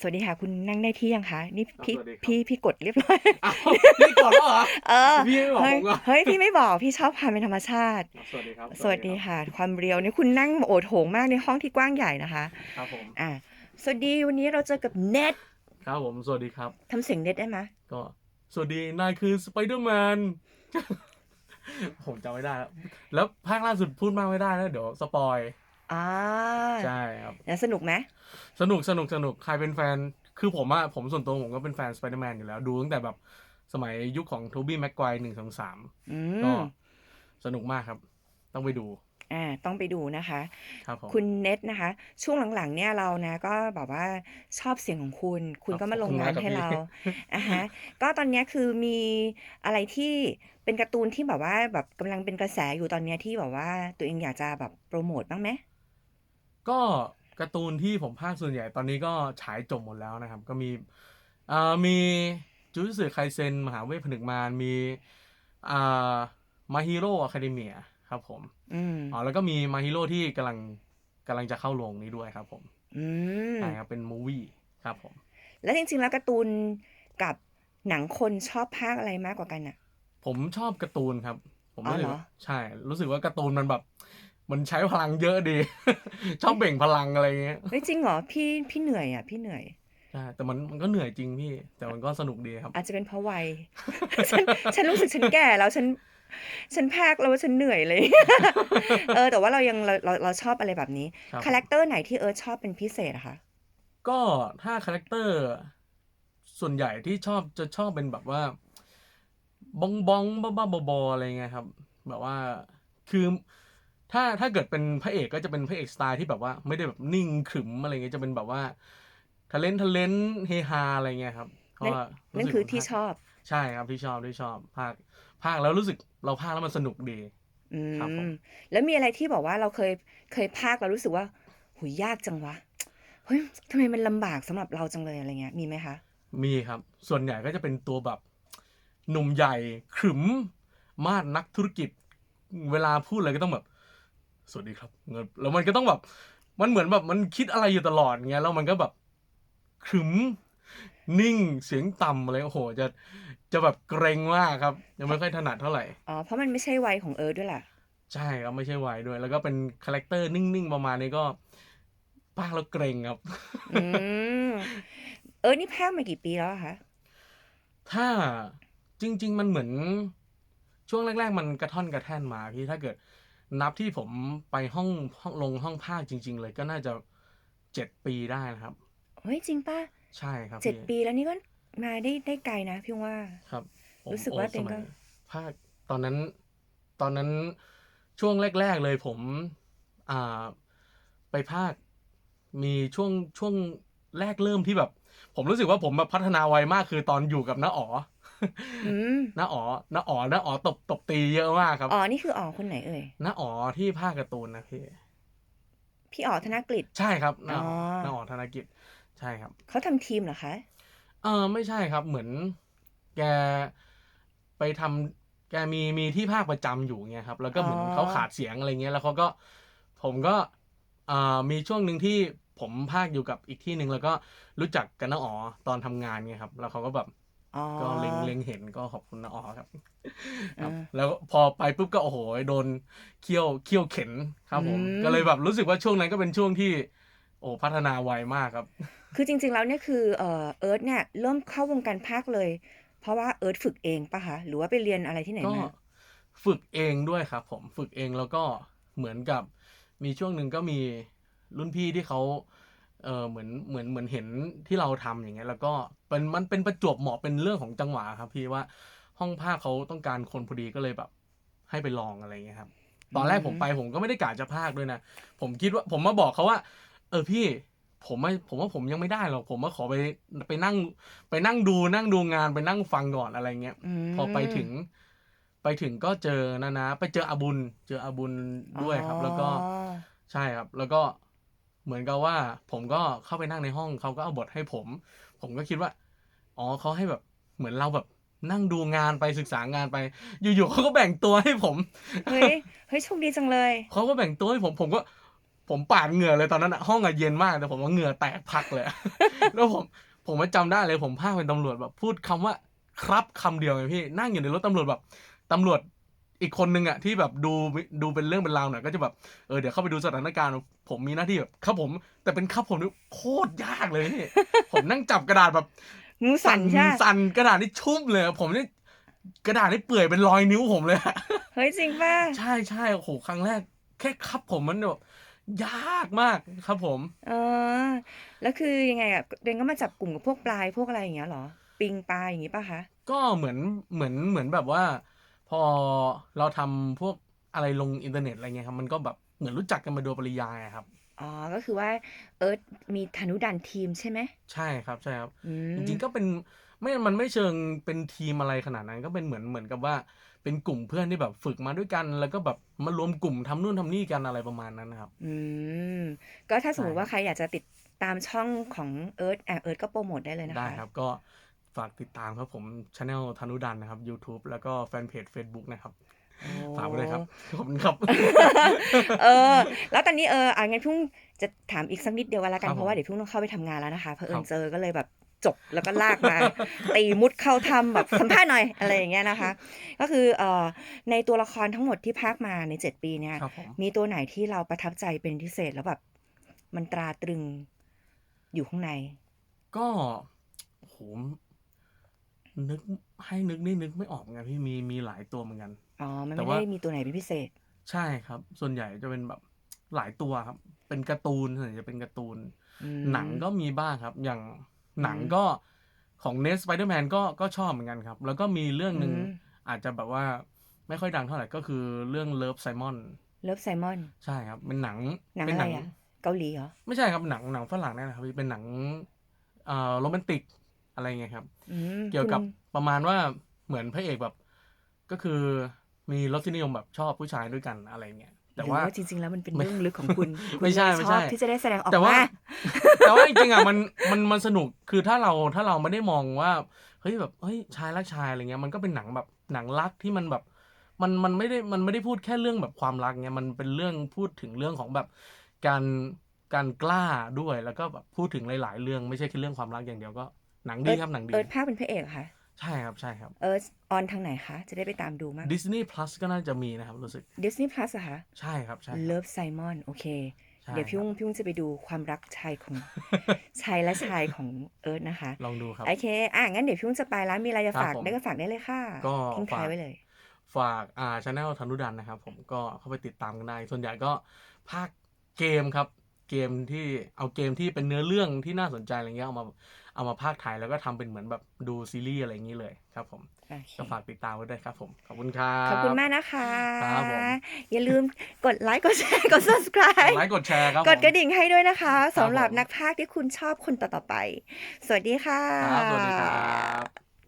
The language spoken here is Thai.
สวัสดีค่ะ คุณนั่งได้ที่ยังคะนี่พี่สวัสดีครับ พี่พี่กดเรียบร้อย อ้าวพี่ก่อนแล้วเหรอเออพี่ไม่บอกเฮ้ยผมก่อนเฮ้ยพี่ไม่บอกพี่ชอบความเป็นธรรมชาติ สวัสดีครับสวัสดีค่ะ ความเรียวนี่คุณนั่งโอโถงมากในห้องที่กว้างใหญ่นะคะครับผมอ่าสวัสดีวันนี้เราเจอกับเน็ตครับผมสวัสดีครับ ทำเสียงเน็ตได้ไหมก็สวัสดีนายคือสไปเดอร์แมนผมจำไม่ได้แล้วแล้วภาคล่าสุดพูดมากไม่ได้นะเดี๋ยวสปอย อ่าใช่ครับ แล้วสนุกไหมสนุกสนุกสนุกใครเป็นแฟน คือผมอะผมส่วนตัวผมก็เป็นแฟนสไปเดอร์แมนอยู่แล้ว ดูตั้งแต่แบบสมัยยุคของโทบี้แม็กไกวร์หนึ่งสองสามอืก็มสนุกมากครับ ต้องไปดูอ่าต้องไปดูนะคะ ครับผม คุณเน็ตนะคะ ช่วงหลังๆเนี่ยเรานะก็แบบว่าชอบเสียงของคุณ คุณก็มาลงงานให้เราอะฮะก็ตอนเนี้ยคือมีอะไรที่เป็นการ์ตูนที่แบบว่าแบบกำลังเป็นกระแสอยู่ตอนเนี้ยที่แบบว่าตัวเองอยากจะแบบโปรโมทบ้างไหม ก็การ์ตูนที่ผมภาคส่วนใหญ่ตอนนี้ก็ฉายจบหมดแล้วนะครับ ก็มีอ่ามีจูจสึไคเซนมหาเวทผนึกมารมีอ่ามาฮิโร่อะคาเดเมียครับผมอืมอ๋อแล้วก็มีมาฮิโร่ที่กำลังกำลังจะเข้าโรงนี้ด้วยครับผมอืมใช่ครับเป็นมูวี่ครับผม แล้วจริงๆแล้วการ์ตูนกับหนังคนชอบภาคอะไรมากกว่ากันอะผมชอบการ์ตูนครับ ผมอ๋อรู้สึกเหรอว่าใช่ รู้สึกว่าการ์ตูนมันแบบ มันใช้พลังเยอะดี ชอบเบ่งพลังอะไรเงี้ยเฮ้ยจริงเหรอพี่พี่เหนื่อยอะพี่เหนื่อยใช่แต่มันมันก็เหนื่อยจริงพี่ แต่มันก็สนุกดีครับ อาจจะเป็นเพราะวัยฉันฉันรู้สึกฉันแก่แล้วฉัน ฉันภาคแล้วว่าฉันเหนื่อยเลย เออ แต่ว่าเรายังเราเราเราชอบอะไรแบบนี้ครับ คาแรคเตอร์ไหนที่เอิร์ธชอบเป็นพิเศษอะคะก็ถ้าคาแรคเตอร์ ส่วนใหญ่ที่ชอบจะชอบเป็นแบบว่า บองบองบ้าบ้าๆบอๆอะไรเงี้ยครับ แบบว่าคือ ถ้าถ้าเกิดเป็นพระเอกก็จะเป็นพระเอกสไตล์ที่แบบว่าไม่ได้แบบนิ่งขรึมอะไรเงี้ยจะเป็นแบบว่าทะเลนทะเลนเฮฮาอะไรเงี้ยครับเพราะว่ารู้นั่นสึกคือที่ภาชอบ ใช่ครับที่ชอบที่ชอบภาคภาคแล้วรู้สึกเราภาคแล้วมันสนุกดีอืครับผมมแล้วมีอะไรที่บอกว่าเราเคยเคยภาคแล้วรู้สึกว่าหุยยากจังวะเฮ้ยทำไมมันลำบากสำหรับเราจังเลยอะไรเงี้ยมีไหมคะมีครับ ส่วนใหญ่ก็จะเป็นตัวแบบหนุ่มใหญ่ขรึมมาดนักธุรกิจ เวลาพูดอะไรก็ต้องแบบ สวัสดีครับเงินแล้วมันก็ต้องแบบมันเหมือนแบบมันคิดอะไรอยู่ตลอดเงี้ยแล้วมันก็แบบขรึมนิ่งเสียงต่ำอะไรโอ้โห จะจะแบบเกรงมากครับ ยังไม่ค่อยถนัดเท่าไหร่อ๋อเพราะมันไม่ใช่วัยของเอิร์ธด้วยแหละใช่ครับไม่ใช่วัยด้วย แล้วก็เป็นคาแรคเตอร์นิ่งๆประมาณนี้ก็ภาคแล้วเกรงครับอืมเอิร์ธนี่ภาคมากี่ปีแล้วอะคะถ้าจริง ๆ มันเหมือนช่วงแรก ๆ มันกระท่อนกระแท่นมาพี่ถ้าเกิด นับที่ผมไปห้องห้องลงห้องภาคจริง ๆ เลยก็น่าจะเจ็ดปีได้นะครับ เฮ้ยจริงป่ะ ใช่ครับเจ็ดพี่ปีแล้วนี่ก็มาได้ได้ไกลนะพี่ว่า ครับผมรู้สึกว่าโอ้ตัวเองก็สมัยภาคตอนนั้นตอนนั้นช่วงแรก ๆ เลยผมอ่าไปภาคมีช่วงช่วงแรกเริ่มที่แบบ ผมรู้สึกว่าผมแบบพัฒนาไวมากคือตอนอยู่กับน้าอ๋ออืม น้าอ๋อน้าอ๋อน้าอ๋อตบตบตีเยอะมากครับอ๋อนี่คืออ๋อคนไหนเอ่ยน้าอ๋อที่ภาคการ์ตูนนะพี่พี่อ๋อธนกฤษใช่ครับน้าอ๋ออ๋อน้าอ๋อธนกิจใช่ครับเขาทำทีมเหรอคะเออไม่ใช่ครับเหมือน แกไปทำแกมีมีที่ภาคประจำอยู่เงี้ยครับ แล้วก็เหมือนอ๋อเขาขาดเสียงอะไรเงี้ยแล้วเขาก็ ผมก็อ่ามีช่วงหนึ่งที่ผมภาคอยู่กับอีกที่หนึ่งแล้วก็รู้จักกันน้าอ๋อตอนทำงานเงี้ยครับ แล้วเขาก็แบบ อ๋อ ก็เล็งเล็งเห็นก็ขอบคุณน้าอ๋อครับครับ อ่าแล้วพอไปปุ๊บก็โอ้โหโดนเคี่ยวเคี่ยวเข็นครับผม อืม ก็เลยแบบรู้สึกว่าช่วงนั้นก็เป็นช่วงที่ โอ้พัฒนาไวมากครับ คือจริง ๆ แล้วเนี่ยคือเอ่อเอิร์ธเนี่ยเริ่มเข้าวงการภาคเลย เพราะว่าเอิร์ธฝึกเองปะคะหรือว่าไปเรียนอะไรที่ไหนก็มาฝึกเองด้วยครับผมฝึกเองแล้วก็เหมือนกับมีช่วงหนึ่งก็มีรุ่นพี่ที่เขา เออเหมือนเหมือนเหมือนเห็นที่เราทำอย่างเงี้ย แล้วก็เป็นมันเป็นประจวบเหมาะเป็นเรื่องของจังหวะครับ พี่ว่าห้องภาคเขาต้องการคนพอดีก็เลยแบบ ให้ไปลองอะไรเงี้ยครับ ตอนแรกผมไปผมก็ไม่ได้กะจะภาคด้วยนะผมคิดว่าผมมาบอกเขาว่า เออพี่ผมไม่ผมว่าผมยังไม่ได้หรอกผมว่าขอไปไปนั่ง ไปนั่งดูนั่งดูงานไปนั่งฟังก่อนอะไรเงี้ยมพอไปถึง ไปถึงก็เจอนะนะ ไปเจออาบุญ เจออาบุญด้วยครับ แล้วก็อ๋อใช่ครับ แล้วก็ เหมือนกับว่าผมก็เข้าไปนั่งในห้องเขาก็เอาบทให้ผม ผมก็คิดว่า อ๋อเขาให้แบบเหมือนเราแบบนั่งดูงานไปศึกษางานไป อยู่ๆเขาก็แบ่งตัวให้ผม เฮ้ย เฮ้ยโชคดีจังเลย เขาก็แบ่งตัวให้ผม ผมก็ ผมปาดเหงื่อเลยตอนนั้นอะห้องอะเย็นมาก แต่ผมว่าเหงื่อแตกพักเลยอะแล้วผม ผมมาจำได้เลย ผมพากเป็นตำรวจแบบ พูดคำว่าครับคำเดียวไงพี่ นั่งอยู่ในรถตำรวจแบบตำรวจ อีกคนนึงอะที่แบบดูดูเป็นเรื่องเป็นราวหน่อยก็จะแบบเออเดี๋ยวเข้าไปดูสถานการณ์ผมมีหน้าที่แบบครับผม แต่เป็นครับผมนี่โคตรยากเลยพี่ ผมนั่งจับกระดาษแบบมือสั่นใช่ปะสั่นกระดาษนี่ชุ่มเลยอะผมนี่กระดาษนี่เปื่อยเป็นรอยนิ้วผมเลยอะเฮ้ยจริงป่ะใช่ใช่โอ้โหครั้งแรก แค่ครับผมมันแบบยากมากครับผมเออแล้วคือยังไงอะเดนก็มาจับกลุ่มกับพวกปลายพวกอะไรอย่างเงี้ยเหรอ ปิงปลาอย่างงี้ป่ะคะก็เหมือนเหมือนเหมือนแบบว่า พอเราทำพวกอะไรลงอินเทอร์เน็ตอะไรเงี้ยครับมันก็แบบเหมือนรู้จักกันมาโดยปริยายอะครับอ๋อ ก็คือว่าเอิร์ธมีธนุดันทีมใช่ไหม ใช่ครับใช่ครับอืมจริงๆก็เป็นไม่ มันไม่เชิงเป็นทีมอะไรขนาดนั้น ก็เป็นเหมือนเหมือนกับว่าเป็นกลุ่มเพื่อนที่แบบฝึกมาด้วยกัน แล้วก็แบบมารวมกลุ่มทำนู่นทำนี่กันอะไรประมาณนั้นนะครับ อืม ก็ถ้าสมมติใช่ว่าใครอยากจะติดตามช่องของเอิร์ธอะเอิร์ธก็โปรโมทได้เลยนะคะ ได้ครับ ก็ ฝากติดตามครับผมช anel ธนุดันนะครับ YouTube แล้วก็แฟนเพจ Facebook นะครับโอ้ฝากไว้เลยครับ ขอบคุณครับ เออ แล้วตอนนี้เอออะงั้นพุ่งจะถามอีกสักนิดเดียวกันละกันครับเพราะว่าเดี๋ยวพุ่งต้องเข้าไปทำงานแล้วนะคะเพอเอิครัญบ เจอก็เลยแบบจบแล้วก็ลากมา ตีมุดเข้าทำแบบสัมภาษณ์หน่อยอะไรอย่างเงี้ยนะคะ ก็คือเอ่อในตัวละครทั้งหมดที่พากมาในเจ็ดปีเนี่ย ครับผม มีตัวไหนที่เราประทับใจเป็นพิเศษแล้วแบบมันตราตรึงอยู่ข้างใน ก็โอ้โห นึกให้นึกนี่นึกไม่ออกเหมือนกันพี่มีมีหลายตัวเหมือนกัน อ๋อ มันแต่ไม่ว่า ได้มีตัวไหนเป็นพิเศษ ใช่ครับ ส่วนใหญ่จะเป็นแบบหลายตัวครับ เป็นการ์ตูนส่วนใหญ่จะเป็นการ์ตูน อืม หนังก็มีบ้างครับ อย่างหนังอืมก็ของเนสไปเดอร์แมนก็ก็ชอบเหมือนกันครับ แล้วก็มีเรื่องหนึ่งอืม อาจจะแบบว่าไม่ค่อยดังเท่าไหร่ก็คือเรื่องเลิฟไซมอนเลิฟไซมอน ใช่ครับ เป็นหนังหนังเป็นอะไรอะ เกาหลีเหรอ ไม่ใช่ครับหนังหนังฝรั่งนี่นนะครับพี่เป็นหนังเอ่อโรแมนติก อะไรเงี้ยครับอืมเกี่ยวกับคุณประมาณว่าเหมือนพระเอกแบบ ก็คือมีรสนิยมแบบชอบผู้ชายด้วยกันอะไรเงี้ยแต่หรือว่าว่าจริง ๆ แล้วมันเป็นไม่เรื่องลึกของคุณคุณไม่ใช่เลยไม่ชใช่อบที่จะได้แสดงออกแต่ว่ามาแต่ว่าจริงๆอะมันมันมันสนุกคือถ้าเราถ้าเราไม่ได้มองว่าเฮ้ยแบบเฮ้ยชายรักชายอะไรเงี้ยมันก็เป็นหนังแบบหนังรักที่มันแบบมันมันไม่ได้มันไม่ได้พูดแค่เรื่องแบบความรักเงี้ยมันเป็นเรื่องพูดถึงเรื่องของแบบการการกล้าด้วยแล้วก็แบบพูดถึงหลาย ๆ เรื่องไม่ใช่แค่เรื่องความรักอย่างเดียวก็ หนังดีครับหนังดีเอิร์ธภาคเป็นพระเอกเหรอค่ะ ใช่ครับใช่ครับ เอิร์ธออนทางไหนคะ จะได้ไปตามดูมาก Disney Plus ก็น่าจะมีนะครับรู้สึก Disney Plus อะคะใช่ครับใช่ครับ Love Simon โอเคใช่เดี๋ยวพี่คอุ้รับงพี่อุ้งจะไปดูความรักชายของชายและชายของเอิร์ธนะคะ ลองดูครับ โอเค อะ งั้นเดี๋ยวพี่อุ้งจะไปแล้วมีอะไรจะครับฝากผมได้ก็ฝากได้เลยค่ะ ก็ทิ้งท้ายฝากไว้เลย ฝากอ่าช anel ธนุดันนะครับ ผมก็เข้าไปติดตามกันได้ ส่วนใหญ่ก็ภาคเกมครับเกมที่เอาเกมที่เป็นเนื้อเรื่องที่น่าสนใจอะไรเงี้ยเอามา เอามาภาคไทยแล้วก็ทำเป็นเหมือนแบบดูซีรีส์อะไรอย่างนี้เลยครับผมโอเคก็ฝากติดตามไว้ด้วยครับผมขอบคุณครับขอบคุณมากนะคะครับผมอย่าลืมกดไลค์กดแชร์กด subscribe ไลค์กดแชร์ครับกดกระผมดิ่งให้ด้วยนะคะสำหรับผมนักพากย์ที่คุณชอบคนต่อๆไป สวัสดีค่ะครับสวัสดีครับ